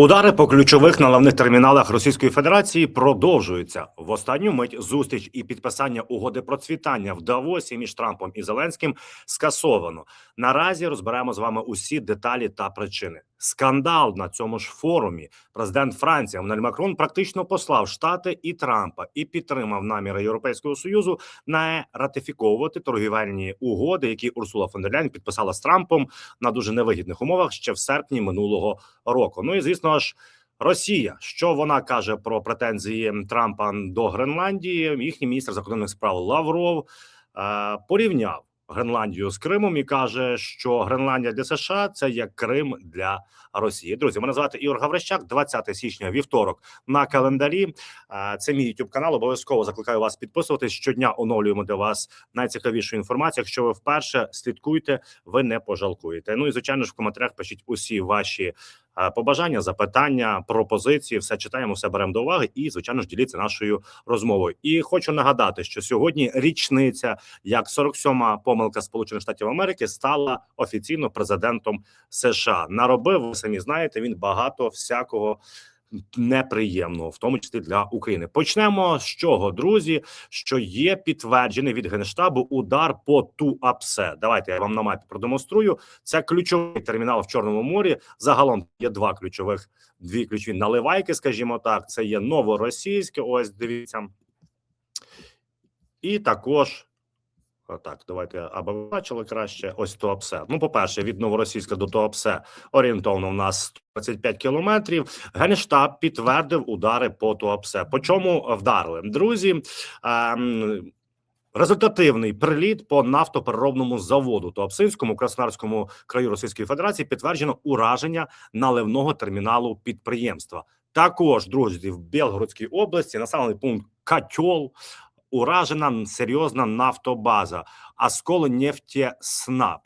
Удари по ключових наливних терміналах Російської Федерації продовжуються в останню мить. Зустріч і підписання угоди процвітання в Давосі між Трампом і Зеленським скасовано. Наразі розберемо з вами усі деталі та причини. Скандал на цьому ж форумі. Президент Франції Еммануель Макрон практично послав Штати і Трампа і підтримав наміри Європейського союзу не ратифіковувати торгівельні угоди, які Урсула фон дер Ляйн підписала з Трампом на дуже невигідних умовах ще в серпні минулого року. Ну і звісно ж. Росія, що вона каже про претензії Трампа до Гренландії? Їхній міністр закордонних справ Лавров е, порівняв Гренландію з Кримом і каже, що Гренландія для США це як Крим для Росії. Друзі, мене звати Ігор Гаврищак, 20 січня, вівторок на календарі. Це мій youtube канал. Обов'язково закликаю вас підписуватись. Щодня оновлюємо для вас найцікавішу інформацію. Якщо ви вперше слідкуйте, ви не пожалкуєте. Ну і звичайно ж в коментарях пишіть усі ваші побажання, запитання, пропозиції. Все читаємо, все беремо до уваги і звичайно ж діліться нашою розмовою. І хочу нагадати, що сьогодні річниця, як 47-ма помилка Сполучених Штатів Америки стала офіційно президентом США. Наробив ви самі знаєте, він багато всякого. Неприємного, в тому числі для України, почнемо з чого, друзі. Що є підтверджений від генштабу удар по Туапсе. Давайте я вам на мапі продемонструю. Це ключовий термінал в Чорному морі. Загалом є два ключових, дві ключові наливайки, скажімо так. Це є новоросійське. Ось дивіться, і також. Так, давайте ви бачили краще. Ось Туапсе. Ну, по-перше, від новоросійська до Туапсе орієнтовно у нас 25 кілометрів. Генштаб підтвердив удари по Туапсе. По чому вдарили? Друзі, ем, результативний приліт по нафтопереробному заводу Туапсинському Краснодарському краю Російської Федерації підтверджено ураження наливного терміналу підприємства. Також, друзі, в Білгородській області населений пункт Катьол уражена серйозна нафтобаза, Асколи Снаб.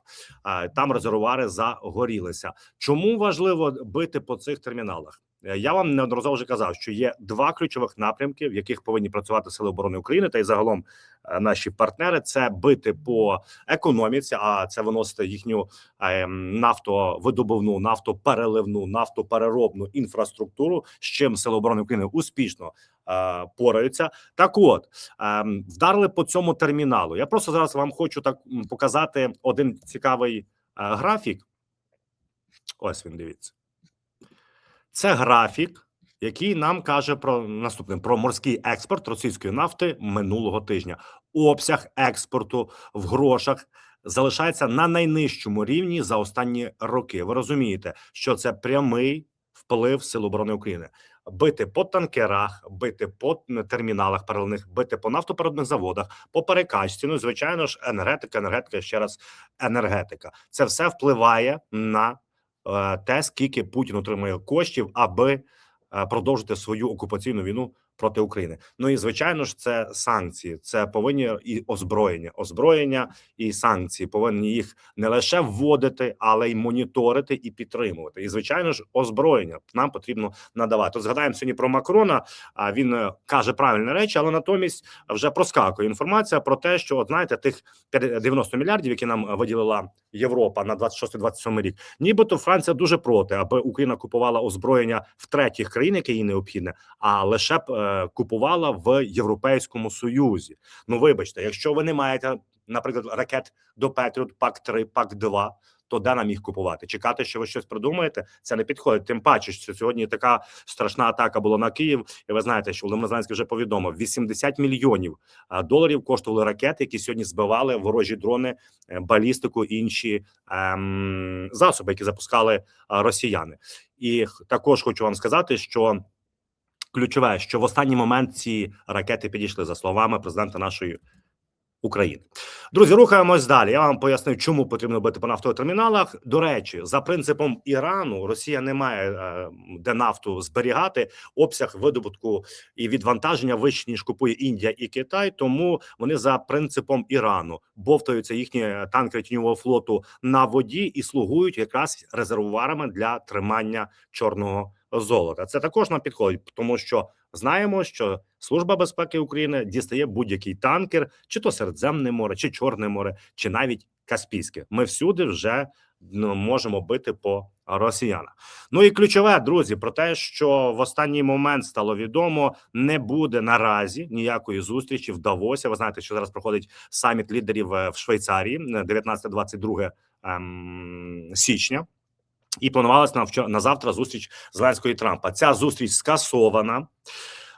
Там резервуари загорілися. Чому важливо бити по цих терміналах? Е, Я вам неодноразово вже казав, що є два ключових напрямки, в яких повинні працювати сили оборони України та й загалом е, наші партнери. Це бити по економіці, а це виносити їхню е, нафтовидобувну, нафтопереливну, нафтопереробну інфраструктуру, з чим сили оборони України успішно е, пораються. Так, от е, вдарили по цьому терміналу. Я просто зараз вам хочу так показати один цікавий е, графік. Ось він дивіться. Це графік, який нам каже про наступне про морський експорт російської нафти минулого тижня. Обсяг експорту в грошах залишається на найнижчому рівні за останні роки. Ви розумієте, що це прямий вплив Сил оборони України. Бити по танкерах, бити по терміналах переливних, бити по нафтопереробних заводах, по перекачці. Ну, звичайно ж, енергетика, енергетика, ще раз енергетика. Це все впливає на е, те, скільки Путін отримує коштів, аби е, продовжити свою окупаційну війну проти України. Ну і звичайно ж, це санкції. Це повинні і озброєння, озброєння і санкції повинні їх не лише вводити, але й моніторити і підтримувати. І звичайно ж, озброєння нам потрібно надавати. От Згадаємо сьогодні про Макрона. А він е, каже правильні речі, але натомість вже проскакує інформація про те, що от знаєте, тих 90 мільярдів, які нам виділила Європа на 26-27 рік, нібито Франція дуже проти, аби Україна купувала озброєння в третіх країн, яке їй необхідне, а лише б е, купувала в Європейському Союзі. Ну вибачте, якщо ви не маєте, наприклад, ракет до Петріот, пак 3 пак 2 то де нам їх купувати? Чекати, що ви щось придумаєте, це не підходить. Тим паче, що сьогодні така страшна атака була на Київ, і ви знаєте, що Володимир Зеленський вже повідомив: 80 мільйонів доларів коштували ракети, які сьогодні збивали ворожі дрони, е, балістику, інші ем, засоби, які запускали росіяни. І також хочу вам сказати, що ключове, що в останній момент ці ракети підійшли за словами президента нашої України. Друзі, рухаємось далі. Я вам пояснив, чому потрібно бити по нафтових терміналах. До речі, за принципом Ірану, Росія не має е, де нафту зберігати. Обсяг видобутку і відвантаження вищий, ніж купує Індія і Китай. Тому вони за принципом Ірану бовтаються їхні танкери тіньового флоту на воді і слугують якраз резервуарами для тримання чорного золота. Це також нам підходить, тому що знаємо, що Служба безпеки України дістає будь-який танкер, чи то Середземне море, чи Чорне море, чи навіть Каспійське. Ми всюди вже ну, можемо бити по росіянах. Ну і ключове, друзі, про те, що в останній момент стало відомо, не буде наразі ніякої зустрічі в Давосі. Ви знаєте, що зараз проходить саміт лідерів е, в Швейцарії е, 19-22 ем, січня. І планувалася на на завтра зустріч Зеленського і Трампа. Ця зустріч скасована.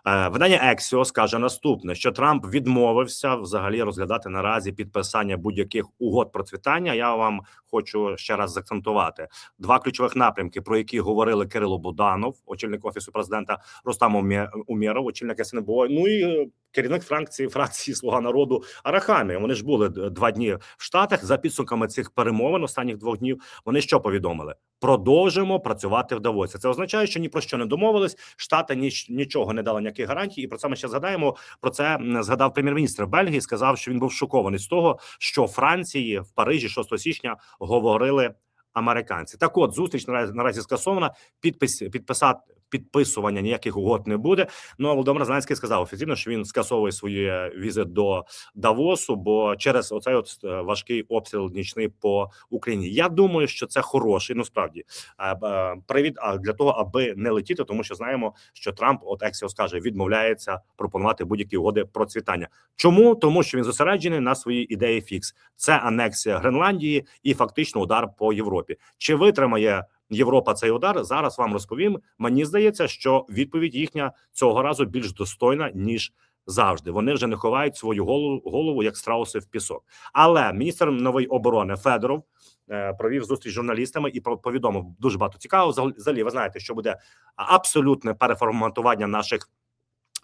Е, Видання Ексіо скаже наступне: що Трамп відмовився взагалі розглядати наразі підписання будь-яких угод процвітання. Я вам хочу ще раз заакцентувати два ключових напрямки, про які говорили Кирило Буданов, очільник офісу президента Рустам Умє- Умєров, очільник СНБО. Ну і е, керівник фракції фракції Слуга народу Арахамі. Вони ж були два дні в Штатах. За підсумками цих перемовин останніх двох днів. Вони що повідомили? Продовжимо працювати в Давосі. Це означає, що ні про що не домовились. Штати ніч, нічого не дали ніяких гарантій. І про це ми ще згадаємо. Про це згадав прем'єр-міністр Бельгії. Сказав, що він був шокований з того, що Франції в Парижі 6 січня говорили американці. Так, от зустріч наразі наразі скасована. Підпис підписати підписування ніяких угод не буде. Ну а Володимир Зеленський сказав офіційно, що він скасовує свої візи до Давосу, бо через оцей от е, важкий обстріл нічний по Україні. Я думаю, що це хороший, ну справді е, привід для того, аби не летіти, тому що знаємо, що Трамп, от Ексіо скаже, відмовляється пропонувати будь-які угоди процвітання. Чому тому, що він зосереджений на своїй ідеї фікс, це анексія Гренландії і фактично удар по Європі. Чи витримає Європа цей удар? Зараз вам розповім. Мені здається, що відповідь їхня цього разу більш достойна ніж. Завжди вони вже не ховають свою голову голову як страуси в пісок. Але міністр нової оборони Федоров е, провів зустріч з журналістами і повідомив дуже багато цікавого. Взагалі, ви знаєте, що буде абсолютне переформатування наших.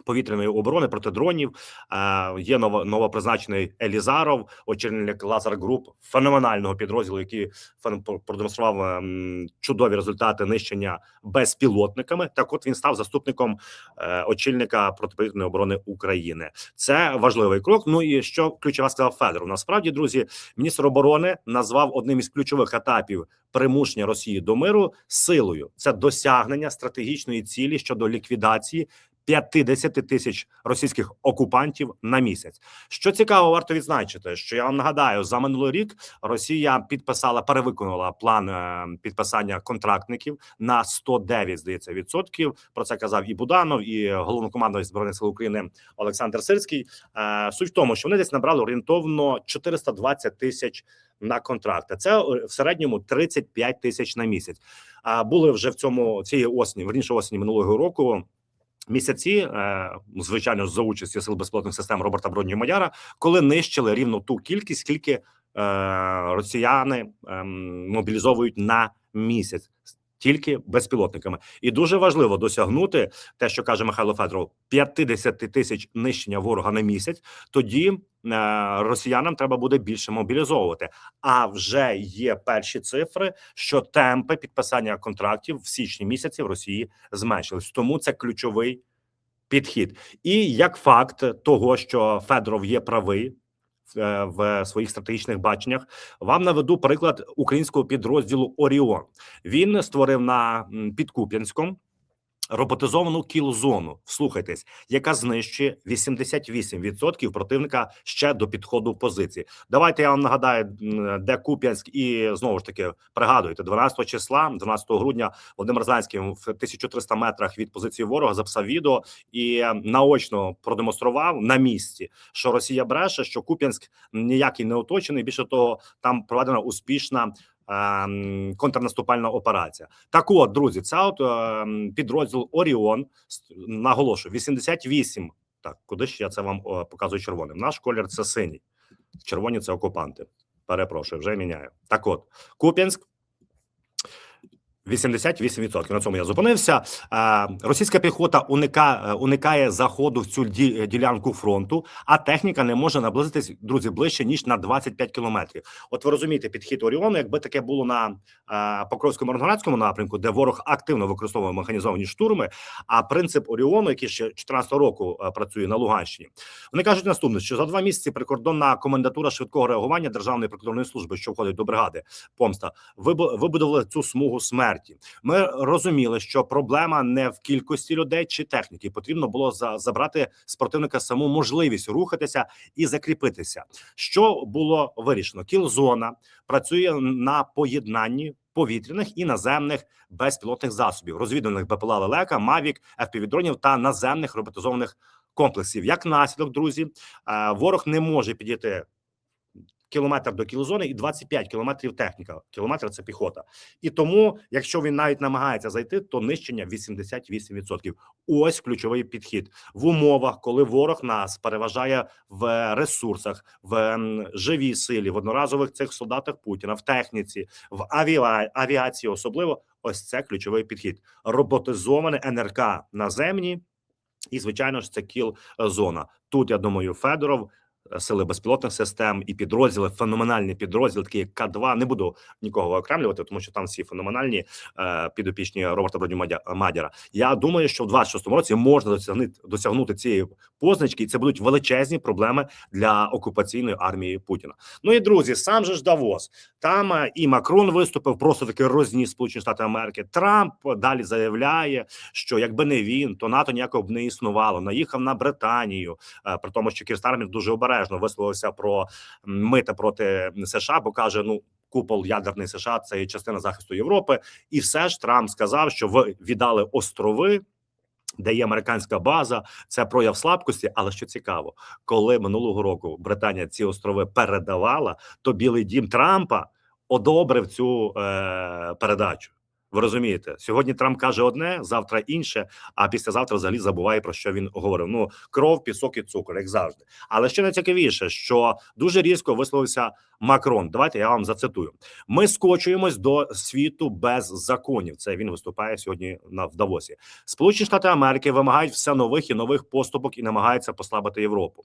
Повітряної оборони проти дронів е, є ново, новопризначений Елізаров, очільник Лазар Груп, феноменального підрозділу, який продемонстрував ем, чудові результати нищення безпілотниками. Так, от він став заступником е, очільника протиповітряної оборони України. Це важливий крок. Ну і що ключова сказав Федоров. Насправді, друзі, міністр оборони назвав одним із ключових етапів примушення Росії до миру силою. Це досягнення стратегічної цілі щодо ліквідації 50 тисяч російських окупантів на місяць. Що цікаво, варто відзначити, що я вам нагадаю, за минулий рік Росія підписала, перевиконала план е, підписання контрактників на 109, здається, відсотків. Про це казав і Буданов, і головнокомандувач збройних сил України Олександр Сирський. Е, Суть в тому, що вони десь набрали орієнтовно 420 тисяч на контракти. Це в середньому 35 тисяч на місяць. А були вже в цьому цієї осені, верніше осені минулого року. Місяці, е, звичайно, за участі сил безпілотних систем Роберта Бронні Маяра, коли нищили рівно ту кількість, скільки е, росіяни ем, мобілізовують на місяць. Тільки безпілотниками, і дуже важливо досягнути те, що каже Михайло Федоров, 50 тисяч нищення ворога на місяць. Тоді е, росіянам треба буде більше мобілізовувати. А вже є перші цифри, що темпи підписання контрактів в січні місяці в Росії зменшились. Тому це ключовий підхід. І як факт того, що Федоров є правий. Е, В своїх стратегічних баченнях вам наведу приклад українського підрозділу Оріон. Він створив на Підкуп'янському роботизовану кіл-зону. Вслухайтесь, яка знищує 88% противника ще до підходу позиції. Давайте я вам нагадаю, де Куп'янськ, і знову ж таки пригадуйте, 12 числа, 12 грудня, Володимир Зеленський в 1300 метрах від позиції ворога записав відео і наочно продемонстрував на місці, що Росія бреше, що Куп'янськ ніякий не оточений. Більше того, там проведена успішна. Ем, Контрнаступальна операція. Так, от, друзі, це от ем, підрозділ Оріон. Наголошую, 88. Так, куди ж я це вам о, показую червоним? Наш колір це синій. Червоні це окупанти. Перепрошую, вже міняю. Так, от Куп'янськ. 88%. На цьому я зупинився. Е, Російська піхота уникає, уникає заходу в цю ді- ділянку фронту, а техніка не може наблизитись, друзі, ближче ніж на 25 кілометрів. От ви розумієте, підхід Оріону, якби таке було на е, Покровському Мирноградському напрямку, де ворог активно використовує механізовані штурми. А принцип Оріону, який ще 14 року е, працює на Луганщині, вони кажуть наступне: що за два місяці прикордонна комендатура швидкого реагування Державної прикордонної служби, що входить до бригади помста, вибу- вибудували цю смугу смерті. Експерті. Ми розуміли, що проблема не в кількості людей чи техніки. Потрібно було за забрати з противника саму можливість рухатися і закріпитися. Що було вирішено? Кілзона працює на поєднанні повітряних і наземних безпілотних засобів, розвідувальних БПЛА «Лелека», Мавік, FPV-дронів та наземних роботизованих комплексів. Як наслідок, друзі, е, ворог не може підійти кілометр до кілозони і 25 кілометрів техніка. Кілометр це піхота. І тому, якщо він навіть намагається зайти, то нищення 88%. Ось ключовий підхід в умовах, коли ворог нас переважає в ресурсах, в живій силі, в одноразових цих солдатах Путіна, в техніці, в авіа... авіації, особливо ось це ключовий підхід. Роботизоване НРК наземні, і звичайно ж це кіл зона. Тут я думаю, Федоров. Сили безпілотних систем і підрозділи, феноменальні підрозділи, такі як К2. Не буду нікого окремлювати, тому що там всі феноменальні е, підопічні Роберта Бродю Мадяра. Я думаю, що в 26-му році можна досягнути досягнути цієї позначки, і це будуть величезні проблеми для окупаційної армії Путіна. Ну і друзі, сам же ж Давос. Там е, і Макрон виступив, просто таки розніс Сполучені Штати Америки. Трамп далі заявляє, що якби не він, то НАТО ніякого б не існувало. Наїхав на Британію, е, при тому, що Кір Стармер дуже обережно висловився про мита проти США, бо каже: ну. Купол ядерний США це частина захисту Європи, і все ж Трамп сказав, що ви віддали острови, де є американська база. Це прояв слабкості. Але що цікаво, коли минулого року Британія ці острови передавала, то Білий Дім Трампа одобрив цю е, передачу. Ви розумієте, сьогодні Трамп каже одне, завтра інше, а післязавтра взагалі забуває про що він говорив. Ну кров, пісок і цукор, як завжди. Але ще найцікавіше, що дуже різко висловився Макрон. Давайте я вам зацитую: ми скочуємось до світу без законів. Це він виступає сьогодні на в Давосі. Сполучені Штати Америки вимагають все нових і нових поступок і намагаються послабити Європу.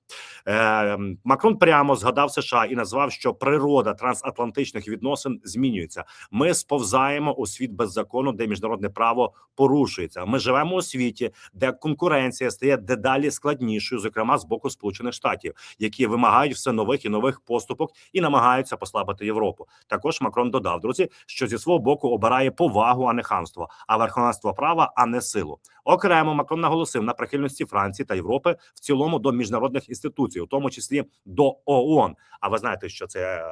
Е, Макрон прямо згадав США і назвав, що природа трансатлантичних відносин змінюється. Ми сповзаємо у світ без закону, де міжнародне право порушується. Ми живемо у світі, де конкуренція стає дедалі складнішою, зокрема з боку Сполучених Штатів, які вимагають все нових і нових поступок і намагаються послабити Європу. Також Макрон додав друзі, що зі свого боку обирає повагу, а не хамство, а верховенство права, а не силу. Окремо Макрон наголосив на прихильності Франції та Європи в цілому до міжнародних інституцій, у тому числі до ООН. А ви знаєте, що це е,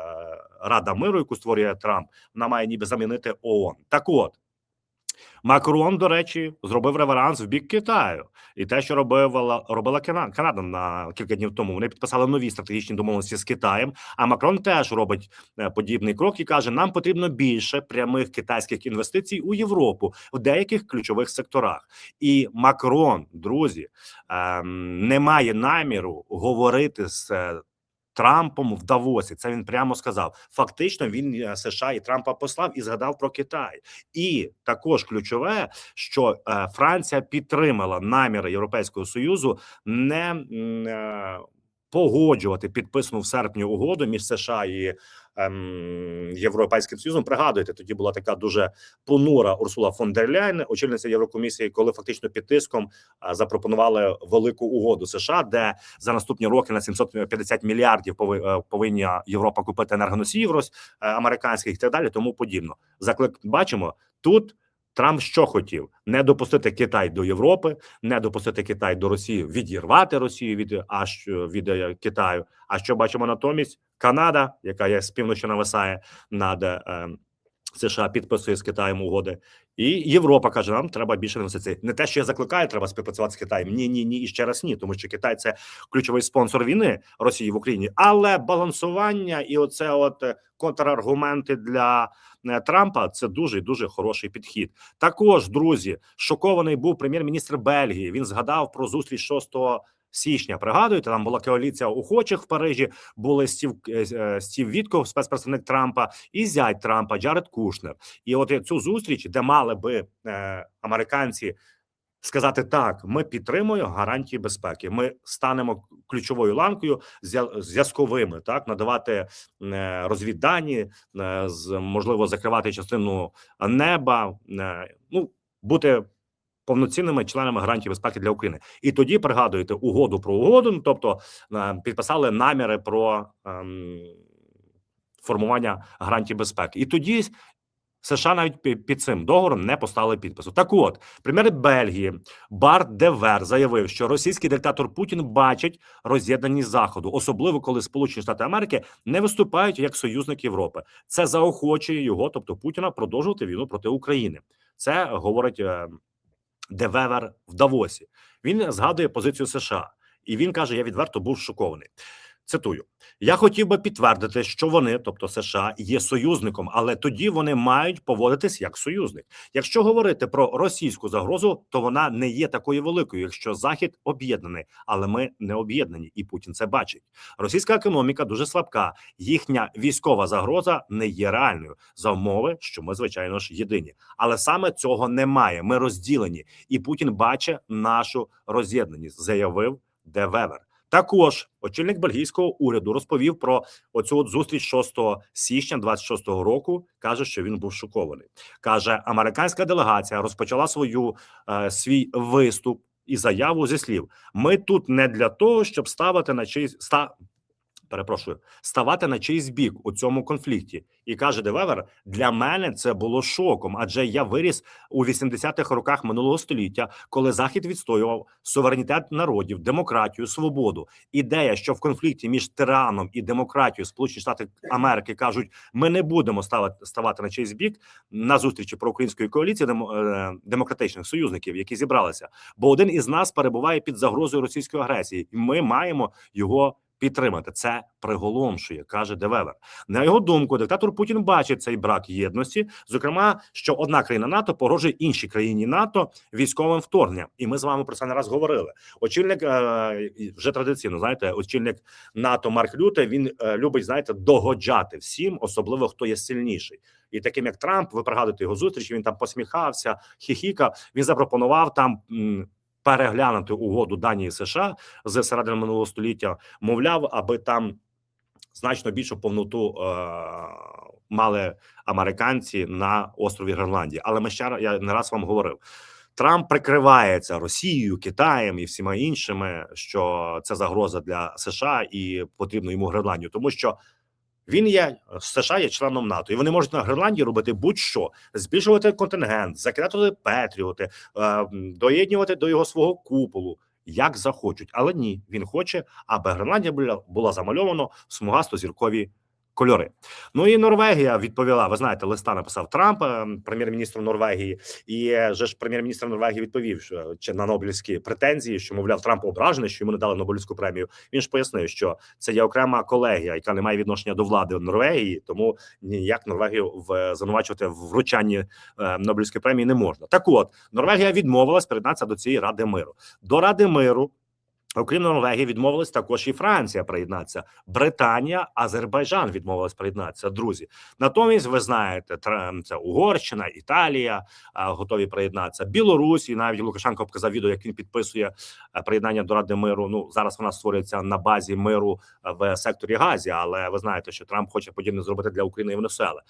Рада миру, яку створює Трамп, вона має ніби замінити ООН. Так от. Макрон, до речі, зробив реверанс в бік Китаю, і те, що робила робила Канада на кілька днів тому. Вони підписали нові стратегічні домовленості з Китаєм. А Макрон теж робить е, подібний крок і каже: нам потрібно більше прямих китайських інвестицій у Європу в деяких ключових секторах. І Макрон, друзі, ем, не має наміру говорити з. Трампом в Давосі це він прямо сказав. Фактично, він е, США і Трампа послав і згадав про Китай. І також ключове, що е, Франція підтримала наміри Європейського союзу не е, погоджувати підписану в серпні угоду між США і ем, Європейським Союзом. Пригадуєте, тоді була така дуже понура Урсула фон дер Ляйн, очільниця Єврокомісії, коли фактично під тиском е, запропонували велику угоду США, де за наступні роки на 750 мільярдів е, повинна Європа купити енергоносіїв е, американських і так далі. Тому подібно. Заклик бачимо тут. Трамп що хотів не допустити Китай до Європи, не допустити Китай до Росії, відірвати Росію від аж від е, Китаю. А що бачимо натомість? Канада, яка є з півночі нависає над е, США, підписує з Китаєм угоди, і Європа каже: нам треба більше інвестицій. Не те, що я закликаю, треба співпрацювати з Китаєм. Ні, ні, ні, і ще раз ні, тому що Китай це ключовий спонсор війни Росії в Україні, але балансування і оце от е, контраргументи для Трампа це дуже дуже хороший підхід. Також друзі, шокований був прем'єр-міністр Бельгії. Він згадав про зустріч 6 січня. Пригадуєте, там була коаліція охочих в Парижі. Були Стів е, е, Стів Вітков, спецпредставник Трампа, і зять Трампа Джаред Кушнер. І от цю зустріч, де мали би е, американці. Сказати так, ми підтримуємо гарантії безпеки. Ми станемо ключовою ланкою зв'язковими, так надавати е, розвіддані, е, з можливо закривати частину неба. е, Ну бути повноцінними членами гарантії безпеки для України. І тоді пригадуєте угоду про угоду. ну, Тобто підписали наміри про ем, формування гарантій безпеки. І тоді США навіть під цим договором не поставили підпису. Так от, прем'єр Бельгії Барт Девер заявив, що російський диктатор Путін бачить роз'єднаність заходу, особливо коли Сполучені Штати Америки не виступають як союзник Європи. Це заохочує його, тобто Путіна, продовжувати війну проти України. Це говорить е, Девевер в Давосі. Він згадує позицію США, і він каже: Я відверто був шокований. Цитую: я хотів би підтвердити, що вони, тобто США, є союзником, але тоді вони мають поводитись як союзник. Якщо говорити про російську загрозу, то вона не є такою великою, якщо Захід об'єднаний, але ми не об'єднані, і Путін це бачить. Російська економіка дуже слабка. Їхня військова загроза не є реальною за умови, що ми звичайно ж єдині. Але саме цього немає. Ми розділені, і Путін бачить нашу роз'єднаність, заявив Девевер. Також очільник бельгійського уряду розповів про оцю от зустріч 6 січня 26-го року. каже, що він був шокований. каже, американська делегація розпочала свою е, свій виступ і заяву зі слів: ми тут не для того, щоб ставити на чийсь ста. Перепрошую, ставати на чийсь бік у цьому конфлікті, і каже Девевер: для мене це було шоком, адже я виріс у 80-х роках минулого століття, коли захід відстоював суверенітет народів, демократію, свободу. Ідея, що в конфлікті між тираном і демократією Сполучені Штати Америки кажуть, ми не будемо ставати ставати на чийсь бік на зустрічі проукраїнської коаліції е, демократичних союзників, які зібралися. Бо один із нас перебуває під загрозою російської агресії, і ми маємо його. Підтримати це приголомшує, каже Девевер. На його думку, диктатор Путін бачить цей брак єдності, зокрема, що одна країна НАТО погрожує іншій країні НАТО військовим вторгненням. І ми з вами про це не раз говорили. Очільник е, вже традиційно знаєте, очільник НАТО Марк Люте він е, любить знаєте догоджати всім, особливо хто є сильніший. І таким як Трамп, ви пригадуєте його зустріч. Він там посміхався, хіхікав. Він запропонував там. Переглянути угоду Данії США з середини минулого століття, мовляв, аби там значно більшу повноту е, мали американці на острові Гренландії. Але ми ще я не раз вам говорив. Трамп прикривається Росією, Китаєм і всіма іншими, що це загроза для США і потрібно йому Гренландію, тому що він є США є членом НАТО, і вони можуть на Гренландії робити будь-що збільшувати контингент, закидати Петріоти, е, доєднювати до його свого куполу, як захочуть. Але ні, він хоче, аби Гренландія була, замальована в смугасто-зіркові кольори. Ну і Норвегія відповіла. Ви знаєте, листа написав Трамп, е, прем'єр-міністру Норвегії, і е, же ж прем'єр-міністр Норвегії відповів що чи на Нобелівські претензії, що мовляв Трамп ображений, що йому не дали Нобелівську премію. Він ж пояснив, що це є окрема колегія, яка не має відношення до влади Норвегії, тому ніяк Норвегію в звинувачувати в вручанні е, Нобелівської премії не можна. Так, от Норвегія відмовилась приєднатися до цієї ради миру. До ради миру. Окрім Норвегії, відмовилась також і Франція приєднатися. Британія, Азербайджан відмовилась приєднатися. Друзі, натомість, ви знаєте, це Угорщина, Італія готові приєднатися. Білорусь і навіть Лукашенко показав відео, як він підписує е, приєднання до Ради миру. Ну зараз вона створюється на базі миру е, в секторі Газі, але ви знаєте, що Трамп хоче подібне зробити для України і Венесуели.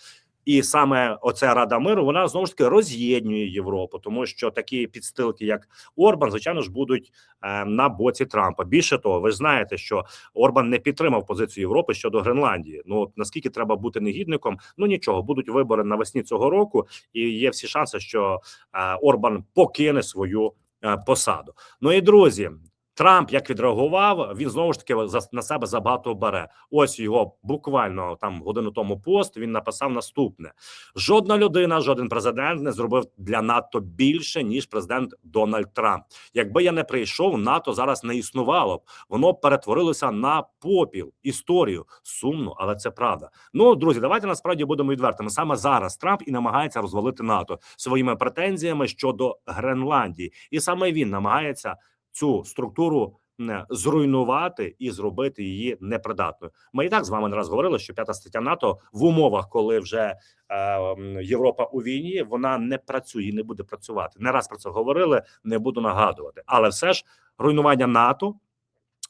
І саме оця Рада миру вона знову ж таки роз'єднує Європу, тому що такі підстилки, як Орбан, звичайно ж, будуть е, на боці Трампа. Більше того, ви знаєте, що Орбан не підтримав позицію Європи щодо Гренландії. Ну наскільки треба бути негідником? Ну нічого, будуть вибори навесні цього року, і є всі шанси, що е, Орбан покине свою е, посаду. Ну і друзі. Трамп як відреагував, він знову ж таки на себе забагато бере. Ось його буквально там годину тому пост. Він написав наступне: жодна людина, жоден президент не зробив для НАТО більше ніж президент Дональд Трамп. Якби я не прийшов, НАТО зараз не існувало б. Воно перетворилося на попіл, історію. Сумно, але це правда. Ну друзі, давайте насправді будемо відвертими. Саме зараз Трамп і намагається розвалити НАТО своїми претензіями щодо Гренландії, і саме він намагається цю структуру не, зруйнувати і зробити її непридатною. Ми і так з вами не раз говорили, що п'ята стаття НАТО в умовах, коли вже е, Європа у війні, вона не працює не буде працювати. Не раз про це говорили, не буду нагадувати, але все ж руйнування НАТО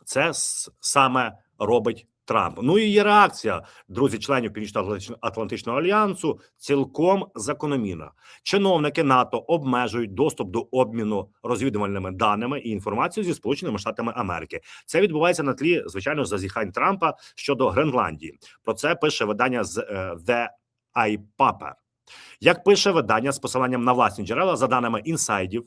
це саме робить Трамп. Ну і є реакція, друзі, членів Північно-Атлантичного альянсу, цілком закономірна. Чиновники НАТО обмежують доступ до обміну розвідувальними даними і інформацією зі Сполученими Штатами Америки. Це відбувається на тлі звичайно зазіхань Трампа щодо Гренландії. Про це пише видання з е, The iPaper. Як пише видання з посиланням на власні джерела, за даними інсайдів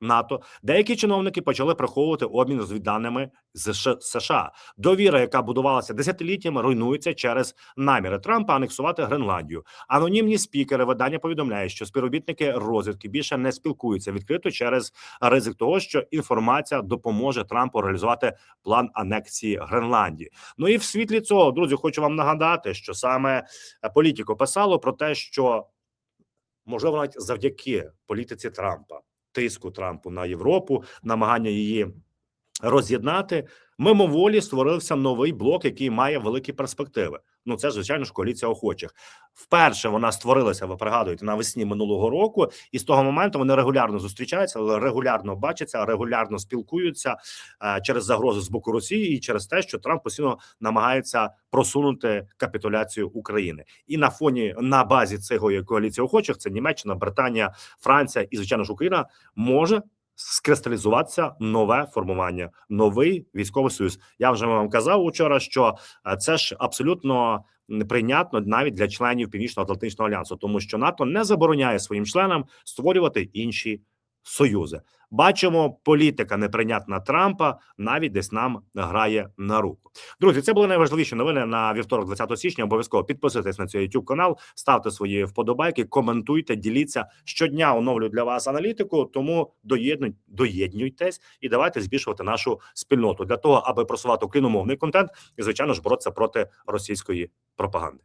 НАТО, деякі чиновники почали приховувати обмін розвідданими з США. Довіра, яка будувалася десятиліттями, руйнується через наміри Трампа анексувати Гренландію. Анонімні спікери видання повідомляють, що співробітники розвідки більше не спілкуються відкрито через ризик того, що інформація допоможе Трампу реалізувати план анексії Гренландії. Ну і в світлі цього, друзі, хочу вам нагадати, що саме е, політико писало про те, що можливо навіть завдяки політиці Трампа, тиску Трампу на Європу, намагання її роз'єднати, мимоволі створився новий блок, який має великі перспективи. Ну це звичайно ж коаліція охочих. Вперше вона створилася, ви пригадуєте, навесні минулого року, і з того моменту вони регулярно зустрічаються, регулярно бачаться, регулярно спілкуються е, через загрози з боку Росії і через те, що Трамп постійно намагається просунути капітуляцію України. І на фоні на базі цього коаліції охочих це Німеччина, Британія, Франція і звичайно ж Україна може скристалізуватися нове формування, новий військовий союз. Я вже вам казав учора, що е, це ж абсолютно неприйнятно навіть для членів Північно-Атлантичного альянсу, тому що НАТО не забороняє своїм членам створювати інші союзи. Бачимо, політика неприйнятна Трампа навіть десь нам грає на руку. Друзі, це були найважливіші новини на вівторок, 20 січня. Обов'язково підписуйтесь на цей YouTube канал, ставте свої вподобайки, коментуйте, діліться щодня. Оновлю для вас аналітику. Тому доєднуй, доєднуйтесь і давайте збільшувати нашу спільноту для того, аби просувати україномовний контент і звичайно ж боротися проти російської пропаганди.